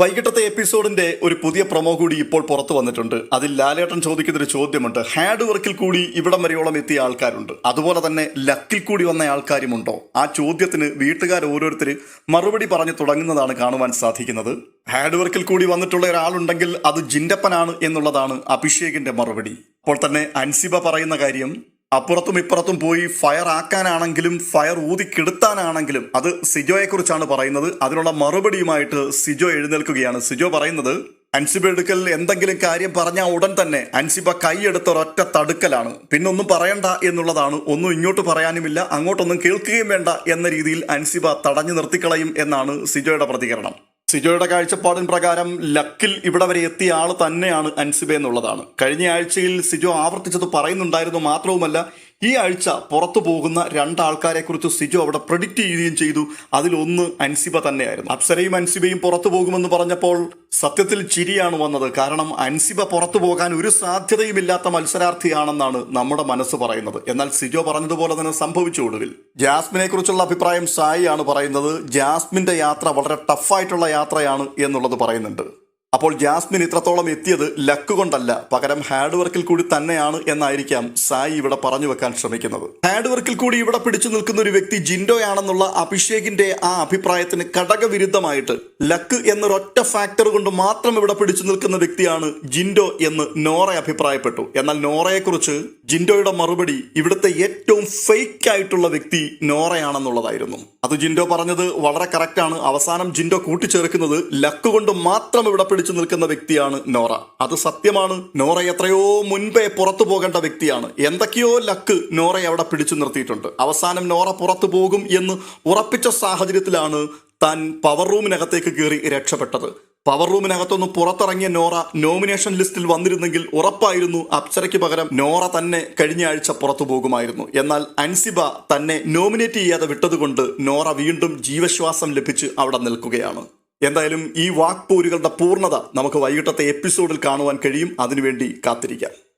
വൈകിട്ടത്തെ എപ്പിസോഡിന്റെ ഒരു പുതിയ പ്രൊമോ കൂടി ഇപ്പോൾ പുറത്തു വന്നിട്ടുണ്ട്. അതിൽ ലാലേട്ടൻ ചോദിക്കുന്ന ഒരു ചോദ്യമുണ്ട്. ഹാർഡ് വർക്കിൽ കൂടി ഇവിടം വരെയോളം എത്തിയ ആൾക്കാരുണ്ട്. അതുപോലെ തന്നെ ലക്കിൽ കൂടി വന്ന ആൾക്കാരുമുണ്ടോ? ആ ചോദ്യത്തിന് വീട്ടുകാർ ഓരോരുത്തർ മറുപടി പറഞ്ഞു തുടങ്ങുന്നതാണ് കാണുവാൻ സാധിക്കുന്നത്. ഹാർഡ് വർക്കിൽ കൂടി വന്നിട്ടുള്ള ഒരാളുണ്ടെങ്കിൽ അത് ജിൻഡപ്പനാണ് എന്നുള്ളതാണ് അഭിഷേകിന്റെ മറുപടി. അപ്പോൾ തന്നെ അൻസിബ പറയുന്ന കാര്യം അപ്പുറത്തും ഇപ്പുറത്തും പോയി ഫയർ ആക്കാനാണെങ്കിലും ഫയർ ഊതിക്കെടുത്താനാണെങ്കിലും അത് സിജോയെ കുറിച്ചാണ് പറയുന്നത്. അതിനുള്ള മറുപടിയുമായിട്ട് സിജോ എഴുന്നേൽക്കുകയാണ്. സിജോ പറയുന്നത് അൻസിബ എടുക്കൽ എന്തെങ്കിലും കാര്യം പറഞ്ഞാൽ ഉടൻ തന്നെ അൻസിബ കൈയെടുത്ത ഒരൊറ്റ തടുക്കലാണ്. പിന്നെ ഒന്നും പറയണ്ട എന്നുള്ളതാണ്. ഒന്നും ഇങ്ങോട്ട് പറയാനുമില്ല അങ്ങോട്ടൊന്നും കേൾക്കുകയും വേണ്ട എന്ന രീതിയിൽ അൻസിബ തടഞ്ഞു നിർത്തിക്കളയും എന്നാണ് സിജോയുടെ പ്രതികരണം. സിജോയുടെ കാഴ്ചപ്പാടിൻ പ്രകാരം ലക്കിൽ ഇവിടെ വരെ എത്തിയ ആൾ തന്നെയാണ് അൻസിബ എന്നുള്ളതാണ്. കഴിഞ്ഞ ആഴ്ചയിൽ സിജോ ആവർത്തിച്ചത് പറയുന്നുണ്ടായിരുന്നു മാത്രവുമല്ല ഈ ആഴ്ച പുറത്തു പോകുന്ന രണ്ടാൾക്കാരെ കുറിച്ച് സിജു അവിടെ പ്രഡിക്റ്റ് ചെയ്യുകയും ചെയ്തു. അതിലൊന്ന് അൻസിബ തന്നെയായിരുന്നു. അപ്സരയും അൻസിബയും പുറത്തു പോകുമെന്ന് പറഞ്ഞപ്പോൾ സത്യത്തിൽ ചിരിയാണ് വന്നത്. കാരണം അൻസിബ പുറത്തു പോകാൻ ഒരു സാധ്യതയുമില്ലാത്ത മത്സരാർത്ഥിയാണെന്നാണ് നമ്മുടെ മനസ്സ് പറയുന്നത്. എന്നാൽ സിജോ പറഞ്ഞതുപോലെ തന്നെ സംഭവിച്ചു ഒടുവിൽ. ജാസ്മിനെ കുറിച്ചുള്ള അഭിപ്രായം സായി ആണ് പറയുന്നത്. ജാസ്മിന്റെ യാത്ര വളരെ ടഫായിട്ടുള്ള യാത്രയാണ് എന്നുള്ളത് പറയുന്നുണ്ട്. അപ്പോൾ ജാസ്മിൻ ഇത്രത്തോളം എത്തിയത് ലക്ക് കൊണ്ടല്ല. പകരം ഹാർഡ് വർക്കിൽ കൂടി തന്നെയാണ് എന്നായിരിക്കാം സായി ഇവിടെ പറഞ്ഞു വെക്കാൻ ശ്രമിക്കുന്നത്. ഹാർഡ് വർക്കിൽ കൂടി ഇവിടെ പിടിച്ചു നിൽക്കുന്ന ഒരു വ്യക്തി ജിൻഡോയാണെന്നുള്ള അഭിഷേകിന്റെ ആ അഭിപ്രായത്തിന് ഘടകവിരുദ്ധമായിട്ട് ലക്ക് എന്നൊരൊറ്റ ഫാക്ടർ കൊണ്ട് മാത്രം ഇവിടെ പിടിച്ചു നിൽക്കുന്ന വ്യക്തിയാണ് ജിൻഡോ എന്ന് നോറ അഭിപ്രായപ്പെട്ടു. എന്നാൽ നോറയെക്കുറിച്ച് ജിൻഡോയുടെ മറുപടി ഇവിടുത്തെ ഏറ്റവും ഫേക്ക് ആയിട്ടുള്ള വ്യക്തി നോറയാണെന്നുള്ളതായിരുന്നു. അത് ജിൻഡോ പറഞ്ഞത് വളരെ കറക്റ്റാണ് അവസാനം ജിൻഡോ കൂട്ടിച്ചേർക്കുന്നത് ലക്ക് കൊണ്ട് മാത്രം ഇവിടെ പിടിച്ചു നിൽക്കുന്ന വ്യക്തിയാണ് നോറ. അത് സത്യമാണ്. നോറ എത്രയോ മുൻപേ പുറത്തു പോകേണ്ട വ്യക്തിയാണ്. എന്തൊക്കെയോ ലക്ക് നോറയെ അവിടെ പിടിച്ചു നിർത്തിയിട്ടുണ്ട്. അവസാനം നോറ പുറത്തു പോകും എന്ന് ഉറപ്പിച്ച സാഹചര്യത്തിലാണ് താൻ പവർ റൂമിനകത്തേക്ക് കയറി രക്ഷപ്പെട്ടത്. പവർ റൂമിനകത്തൊന്ന് പുറത്തിറങ്ങിയ നോറ നോമിനേഷൻ ലിസ്റ്റിൽ വന്നിരുന്നെങ്കിൽ ഉറപ്പായിരുന്നു അപ്സരയ്ക്ക് പകരം നോറ തന്നെ കഴിഞ്ഞ ആഴ്ച പുറത്തു പോകുമായിരുന്നു. എന്നാൽ അൻസിബ തന്നെ നോമിനേറ്റ് ചെയ്യാതെ വിട്ടതുകൊണ്ട് നോറ വീണ്ടും ജീവശ്വാസം ലഭിച്ച് അവിടെ നിൽക്കുകയാണ്. എന്തായാലും ഈ വാക്പോരുകളുടെ പൂർണത നമുക്ക് വൈകിട്ടത്തെ എപ്പിസോഡിൽ കാണുവാൻ കഴിയും. അതിനുവേണ്ടി കാത്തിരിക്കാം.